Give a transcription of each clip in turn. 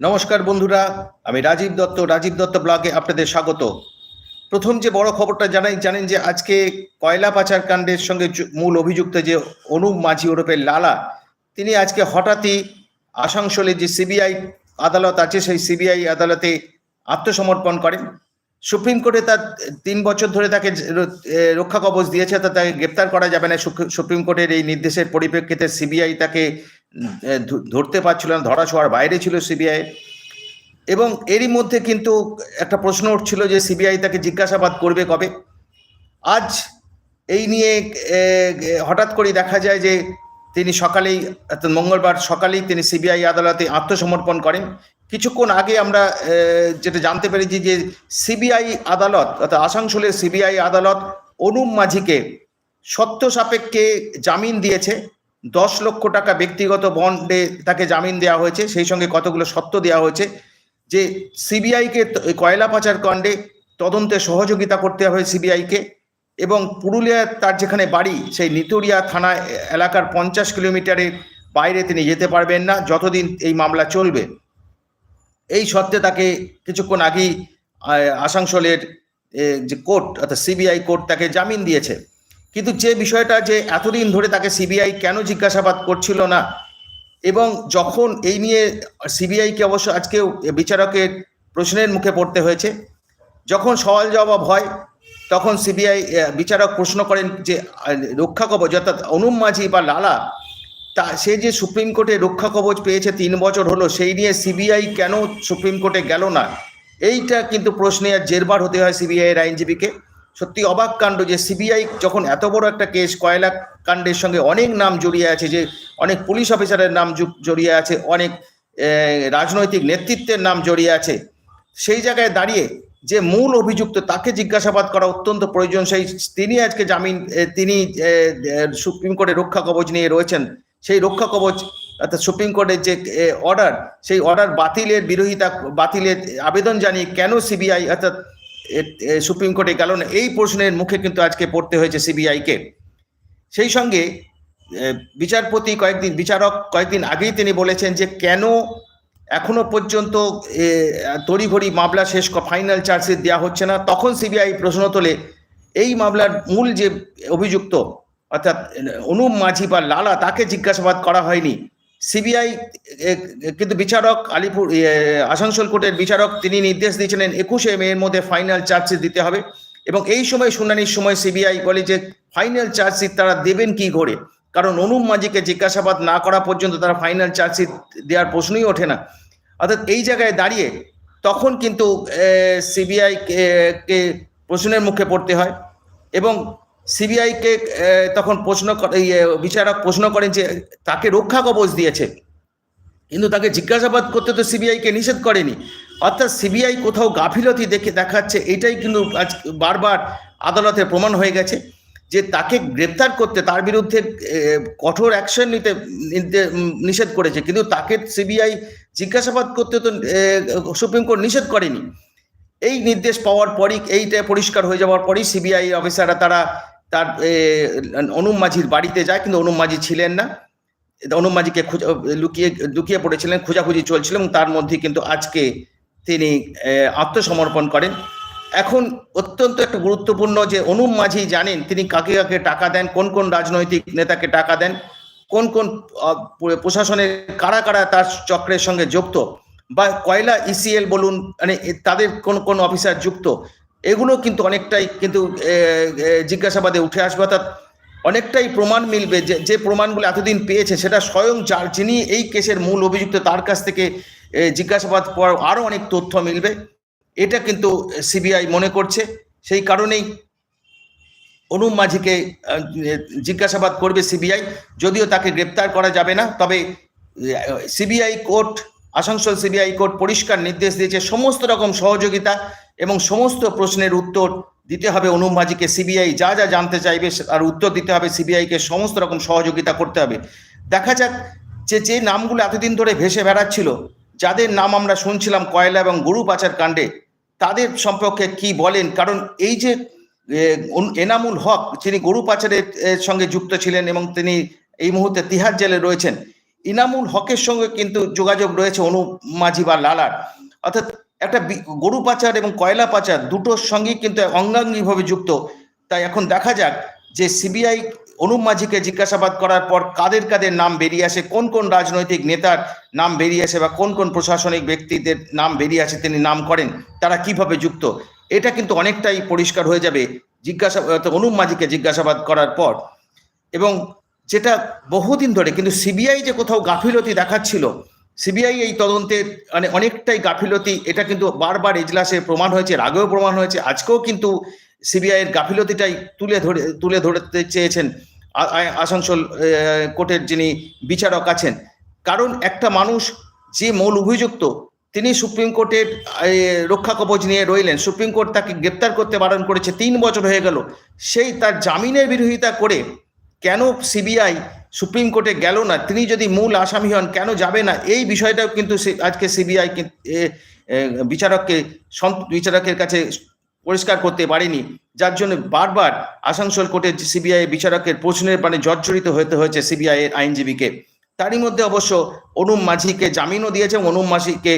নমস্কার বন্ধুরা, আমি রাজীব দত্ত রাজীব দত্ত ব্লগে আপনাদের স্বাগত। প্রথম যে বড় খবরটা জানাই, জানেন যে আজকে কয়লা পাচার কাণ্ডের সঙ্গে মূল অভিযুক্ত যে অনুপ মাঝি ওরফে লালা, তিনি আজকে হঠাৎই আসানসোলে যে সিবিআই আদালত আছে, সেই সিবিআই আদালতে আত্মসমর্পণ করেন। সুপ্রিম কোর্টে তার তিন বছর ধরে তাকে রক্ষা কবচ দিয়েছে, তা তাকে গ্রেপ্তার করা যাবে না। সুপ্রিম কোর্টের এই নির্দেশের পরিপ্রেক্ষিতে সিবিআই তাকে ধরতে পারছিল না ধরা ছোঁয়ার বাইরে ছিল সিবিআই এবং এরই মধ্যে কিন্তু একটা প্রশ্ন উঠছিল যে সিবিআই তাকে জিজ্ঞাসাবাদ করবে কবে? আজ এই নিয়ে হঠাৎ করেই দেখা যায় যে তিনি সকালেই মঙ্গলবার সকালেই তিনি সিবিআই আদালতে আত্মসমর্পণ করেন। কিছুক্ষণ আগে আমরা যেটা জানতে পেরেছি যে সিবিআই আদালত, অর্থাৎ আসানসোলের সিবিআই আদালত অনুপ মাঝিকে সত্য সাপেক্ষে জামিন দিয়েছে। দশ লক্ষ টাকা ব্যক্তিগত বন্ডে তাকে জামিন দেওয়া হয়েছে, সেই সঙ্গে কতগুলো সত্য দেওয়া হয়েছে, যে সিবিআইকে কয়লা পাচার কাণ্ডে তদন্তে সহযোগিতা করতে হবে সিবিআইকে এবং পুরুলিয়ার তার যেখানে বাড়ি, সেই নিতুরিয়া থানা এলাকার পঞ্চাশ কিলোমিটারের বাইরে তিনি যেতে পারবেন না, যতদিন এই মামলা চলবে। এই সত্ত্বে তাকে কিছুক্ষণ আগেই আসানসোলের যে কোর্ট, অর্থাৎ সিবিআই কোর্ট তাকে জামিন দিয়েছে। কিন্তু যে বিষয়টা যে এতদিন ধরে তাকে সিবিআই কেন জিজ্ঞাসাবাদ করছিল না, এবং যখন এই নিয়ে সিবিআইকে অবশ্য আজকেও বিচারকের প্রশ্নের মুখে পড়তে হয়েছে, যখন সওয়াল জবাব হয়, তখন সিবিআই বিচারক প্রশ্ন করেন যে রক্ষা কবচ অর্থাৎ অনুম মাঝি বা লালা, তা সে যে সুপ্রিম কোর্টে রক্ষা কবচ পেয়েছে তিন বছর হলো, সেই নিয়ে সিবিআই কেন সুপ্রিম কোর্টে গেল না? এইটা কিন্তু প্রশ্নে আর জেরবার হতে হয় সিবিআই এর আইনজীবীকে। সত্যি অবাক কাণ্ড যে সিবিআই যখন এত বড় একটা কেস কয়লা কাণ্ডের সঙ্গে অনেক নাম জড়িয়ে আছে, যে অনেক পুলিশ অফিসারের নাম জড়িয়ে আছে, অনেক রাজনৈতিক নেতৃত্বের নাম জড়িয়ে আছে, সেই জায়গায় দাঁড়িয়ে যে মূল অভিযুক্ত তাকে জিজ্ঞাসাবাদ করা অত্যন্ত প্রয়োজন, সেই তিনি আজকে জামিন তিনি সুপ্রিম কোর্টে রক্ষা কবচ নিয়ে রয়েছেন, সেই রক্ষা কবচ, অর্থাৎ সুপ্রিম কোর্টের যে অর্ডার সেই অর্ডার বাতিলের বিরোধিতা, বাতিলের আবেদন জানিয়ে কেন সিবিআই, অর্থাৎ সুপ্রিম কোর্টে গেল না। এই প্রশ্নের মুখে কিন্তু আজকে পড়তে হয়েছে সিবিআইকে। সেই সঙ্গে বিচারপতি কয়েকদিন, বিচারক কয়েকদিন আগেই তিনি বলেছেন যে কেন এখনও পর্যন্ত তড়িঘড়ি মামলা শেষ ফাইনাল চার্জশিট দেওয়া হচ্ছে না। তখন সিবিআই প্রশ্ন তোলে, এই মামলার মূল যে অভিযুক্ত, অর্থাৎ অনুপ মাঝি বা লালা, তাকে জিজ্ঞাসাবাদ করা হয়নি। সিবিআই কিন্তু বিচারক আলিপুর আসানসোল কোর্টের বিচারক তিনি নির্দেশ দিয়েছিলেন একুশে মে এর মধ্যে ফাইনাল চার্জশিট দিতে হবে এবং এই সময় শুনানির সময় সিবিআই বলে যে ফাইনাল চার্জশিট তারা দেবেন কি করে? কারণ অনুপ মাঝিকে জিজ্ঞাসাবাদ না করা পর্যন্ত তারা ফাইনাল চার্জশিট দেওয়ার প্রশ্নই ওঠে না। অর্থাৎ এই জায়গায় দাঁড়িয়ে তখন কিন্তু সিবিআই কে প্রশ্নের মুখে পড়তে হয় এবং সিবিআইকে তখন প্রশ্ন বিচারক প্রশ্ন করেন যে তাকে রক্ষা কবচ দিয়েছে। কিন্তু তাকে জিজ্ঞাসাবাদ করতে তো সিবিআইকে নিষেধ করেনি। অর্থাৎ সিবিআই কোথাও গাফিলতি দেখে দেখাচ্ছে, এটাই কিন্তু আজ বারবার আদালতে প্রমাণ হয়ে গেছে যে তাকে গ্রেপ্তার করতে তার বিরুদ্ধে কঠোর অ্যাকশন নিতে নিষেধ করেছে। কিন্তু তাকে সিবিআই জিজ্ঞাসাবাদ করতে তো সুপ্রিম কোর্ট নিষেধ করেনি। এই নির্দেশ পাওয়ার পরই, এইটা পরিষ্কার হয়ে যাওয়ার পরই সিবিআই অফিসাররা তারা তার এ, অনুপ মাঝির বাড়িতে যায় কিন্তু অনুপ মাঝি ছিলেন না। অনুপ মাঝিকে লুকিয়ে লুকিয়ে পড়েছিলেন খোঁজাখুঁজি চলছিল এবং তার মধ্যে কিন্তু আজকে তিনি আত্মসমর্পণ করেন। এখন অত্যন্ত একটা গুরুত্বপূর্ণ যে অনুপ মাঝি জানেন তিনি কাকে কাকে টাকা দেন কোন কোন রাজনৈতিক নেতাকে টাকা দেন কোন কোন প্রশাসনের কারা কারা তার চক্রের সঙ্গে যুক্ত বা কয়লা ইসিএল বলুন মানে তাদের কোন কোন অফিসার যুক্ত এগুলো কিন্তু অনেকটাই কিন্তু জিজ্ঞাসাবাদে উঠে আসবে। অর্থাৎ অনেকটাই প্রমাণ মিলবে যে যে প্রমাণগুলো এতদিন পেয়েছে, সেটা স্বয়ং যার, যিনি এই কেসের মূল অভিযুক্ত, তার কাছ থেকে জিজ্ঞাসাবাদ পর আরও অনেক তথ্য মিলবে। এটা কিন্তু সিবিআই মনে করছে। সেই কারণেই অনুপ মাঝিকে জিজ্ঞাসাবাদ করবে সিবিআই। যদিও তাকে গ্রেপ্তার করা যাবে না, তবে CBI court, Asansol CBI court পরিষ্কার নির্দেশ দিয়েছে, সমস্ত রকম সহযোগিতা। এবং সমস্ত প্রশ্নের উত্তর দিতে হবে অনুপ মাঝিকে সিবিআই যা যা জানতে চাইবে আর উত্তর দিতে হবে। সিবিআইকে সমস্ত রকম সহযোগিতা করতে হবে। দেখা যাক যে যে নামগুলো এতদিন ধরে ভেসে বেড়াচ্ছিল, যাদের নাম আমরা শুনছিলাম কয়লা এবং গরু পাচার কাণ্ডে, তাদের সম্পর্কে কি বলেন? কারণ এই যে এনামুল হক, যিনি গরু পাচারের সঙ্গে যুক্ত ছিলেন এবং তিনি এই মুহূর্তে তিহার জেলে রয়েছেন ইনামুল হকের সঙ্গে কিন্তু যোগাযোগ রয়েছে অনু মাঝি বা লালার। অর্থাৎ একটা গরু পাচার এবং কয়লা পাচার দুটোর সঙ্গেই কিন্তু অঙ্গাঙ্গিভাবে যুক্ত। তাই এখন দেখা যাক যে সিবিআই অনুপ মাঝিকে জিজ্ঞাসাবাদ করার পর কাদের কাদের নাম বেরিয়ে আসে, কোন কোন রাজনৈতিক নেতার নাম বেরিয়ে আসে বা কোন কোন প্রশাসনিক ব্যক্তিদের নাম বেরিয়ে আসে তিনি নাম করেন, তারা কীভাবে যুক্ত? এটা কিন্তু অনেকটাই পরিষ্কার হয়ে যাবে জিজ্ঞাসা অনুপ মাঝিকে জিজ্ঞাসাবাদ করার পর। এবং যেটা বহুদিন ধরে কিন্তু সিবিআই যে কোথাও গাফিলতি দেখাচ্ছিল সিবিআই এই তদন্তে মানে অনেকটাই গাফিলতি, এটা কিন্তু বারবার এজলাসে প্রমাণ হয়েছে আগেও প্রমাণ হয়েছে, আজকেও কিন্তু সিবিআই এর গাফিলতিটাই তুলে ধরে, তুলে ধরতে চেয়েছেন আসানসোল কোর্টের যিনি বিচারক আছেন। কারণ একটা মানুষ যে মূল অভিযুক্ত, তিনি সুপ্রিম কোর্টের রক্ষা কবচ নিয়ে রইলেন, সুপ্রিম কোর্ট তাকে গ্রেপ্তার করতে বারণ করেছে, তিন বছর হয়ে গেল, সেই তার জামিনের বিরোধিতা করে কেন সিবিআই সুপ্রিম কোর্টে গেল না, তিনি যদি মূল আসামি হন, কেন যাবে না? এই বিষয়টাও কিন্তু আজকে সিবিআই বিচারককে বিচারকের কাছে পরিষ্কার করতে পারেনি। যার জন্য বারবার আসানসোল কোর্টের সিবিআই বিচারকের প্রশ্নের মানে জর্জরিত হতে হয়েছে সিবিআই এর আইনজীবীকে। তারই মধ্যে অবশ্য অনুম মাঝিকে জামিনও দিয়েছে অনুম মাঝিকে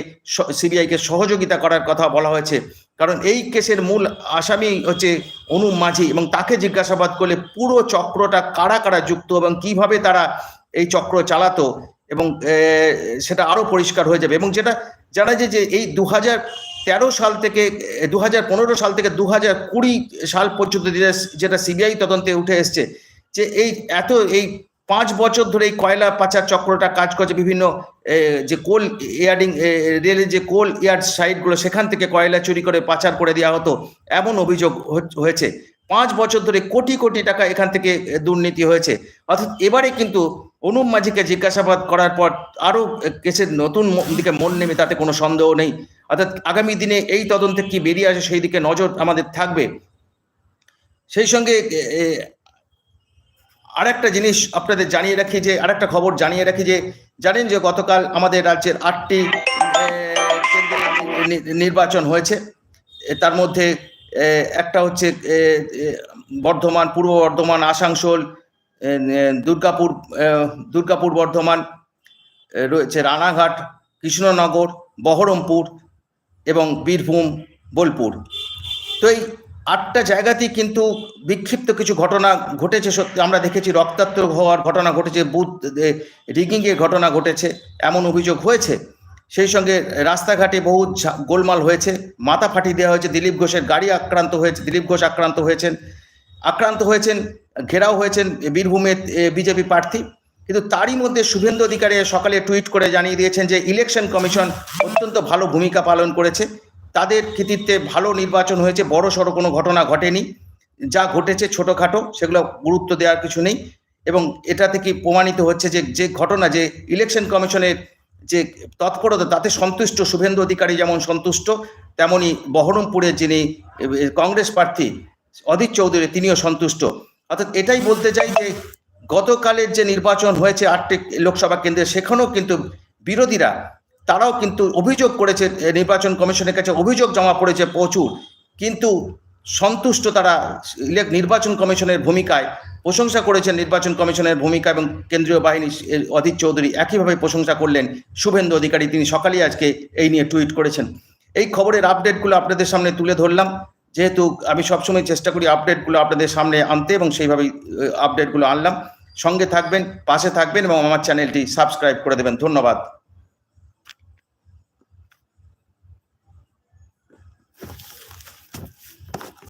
সিবিআইকে সহযোগিতা করার কথা বলা হয়েছে। কারণ এই কেসের মূল আসামি হচ্ছে অনুম মাঝি এবং তাকে জিজ্ঞাসাবাদ করলে পুরো চক্রটা কারা কারা যুক্ত এবং কীভাবে তারা এই চক্র চালাতো এবং সেটা আরও পরিষ্কার হয়ে যাবে এবং যেটা জানা যায় যে এই দু তেরো সাল থেকে দু হাজার পনেরো সাল থেকে দু হাজার কুড়ি সাল পর্যন্ত যেটা সিবিআই তদন্তে উঠে এসছে যে এই এত, এই পাঁচ বছর ধরে এই কয়লা পাচার চক্রটা কাজ করছে, বিভিন্ন যে কোল ইয়ার্ডিং রেলের যে কোল ইয়ার্ড সাইটগুলো, সেখান থেকে কয়লা চুরি করে পাচার করে দেওয়া হতো, এমন অভিযোগ হয়েছে। পাঁচ বছর ধরে কোটি কোটি টাকা এখান থেকে দুর্নীতি হয়েছে। অর্থাৎ এবারে কিন্তু অনুপ মাঝিকে জিজ্ঞাসাবাদ করার পর আরও কেসের নতুন দিকে মন নেমে, তাতে কোনো সন্দেহ নেই। অর্থাৎ আগামী দিনে এই তদন্তে কি বেরিয়ে আসে, সেই দিকে নজর আমাদের থাকবে। সেই সঙ্গে এ, আরেকটা জিনিস আপনাদের জানিয়ে রাখি যে আরেকটা খবর জানিয়ে রাখি যে জানেন যে গতকাল আমাদের রাজ্যের আটটি নির্বাচন হয়েছে। তার মধ্যে একটা হচ্ছে বর্ধমান পূর্ব বর্ধমান আসানসোল দুর্গাপুর দুর্গাপুর বর্ধমান রয়েছে রানাঘাট কৃষ্ণনগর বহরমপুর এবং বীরভূম বোলপুর। তো এই আটটা জায়গাতেই কিন্তু বিক্ষিপ্ত কিছু ঘটনা ঘটেছে, সত্যি আমরা দেখেছি রক্তাক্ত হওয়ার ঘটনা ঘটেছে, বুথ রিগিং এর ঘটনা ঘটেছে, এমন অভিযোগ হয়েছে। সেই সঙ্গে রাস্তাঘাটে বহু গোলমাল হয়েছে, মাথা ফাটিয়ে দেওয়া হয়েছে, দিলীপ ঘোষের গাড়ি আক্রান্ত হয়েছে, দিলীপ ঘোষ আক্রান্ত হয়েছেন। আক্রান্ত হয়েছেন, ঘেরাও হয়েছেন বীরভূমের বিজেপি প্রার্থী। কিন্তু তারই মধ্যে শুভেন্দু অধিকারী সকালে টুইট করে জানিয়ে দিয়েছেন যে, ইলেকশন কমিশন অত্যন্ত ভালো ভূমিকা পালন করেছে। তাদের কৃতিত্বে ভালো নির্বাচন হয়েছে, বড় সড়ো কোনো ঘটনা ঘটেনি। যা ঘটেছে ছোটোখাটো, সেগুলো গুরুত্ব দেওয়ার কিছু নেই। এবং এটা থেকে প্রমাণিত হচ্ছে যে যে ঘটনা, যে ইলেকশন কমিশনের যে তৎপরতা, তাতে সন্তুষ্ট শুভেন্দু অধিকারী যেমন সন্তুষ্ট, তেমনি বহরমপুরের যিনি কংগ্রেস প্রার্থী অধীর চৌধুরী, তিনিও সন্তুষ্ট। অর্থাৎ এটাই বলতে চাই যে, গতকালের যে নির্বাচন হয়েছে আটটি লোকসভা কেন্দ্রে, সেখানেও কিন্তু বিরোধীরা তারাও কিন্তু অভিযোগ করেছে নির্বাচন কমিশনের কাছে অভিযোগ জমা পড়েছে প্রচুর। কিন্তু সন্তুষ্ট তারা নির্বাচন কমিশনের ভূমিকায়, প্রশংসা করেছেন নির্বাচন কমিশনের ভূমিকা এবং কেন্দ্রীয় বাহিনী অধীর চৌধুরী একইভাবে প্রশংসা করলেন শুভেন্দু অধিকারী, তিনি সকালেই আজকে এই নিয়ে টুইট করেছেন। এই খবরের আপডেটগুলো আপনাদের সামনে তুলে ধরলাম। যেহেতু আমি সবসময় চেষ্টা করি আপডেটগুলো আপনাদের সামনে আনতে এবং সেইভাবেই আপডেটগুলো আনলাম। সঙ্গে থাকবেন, পাশে থাকবেন এবং আমার চ্যানেলটি সাবস্ক্রাইব করে দেবেন। ধন্যবাদ।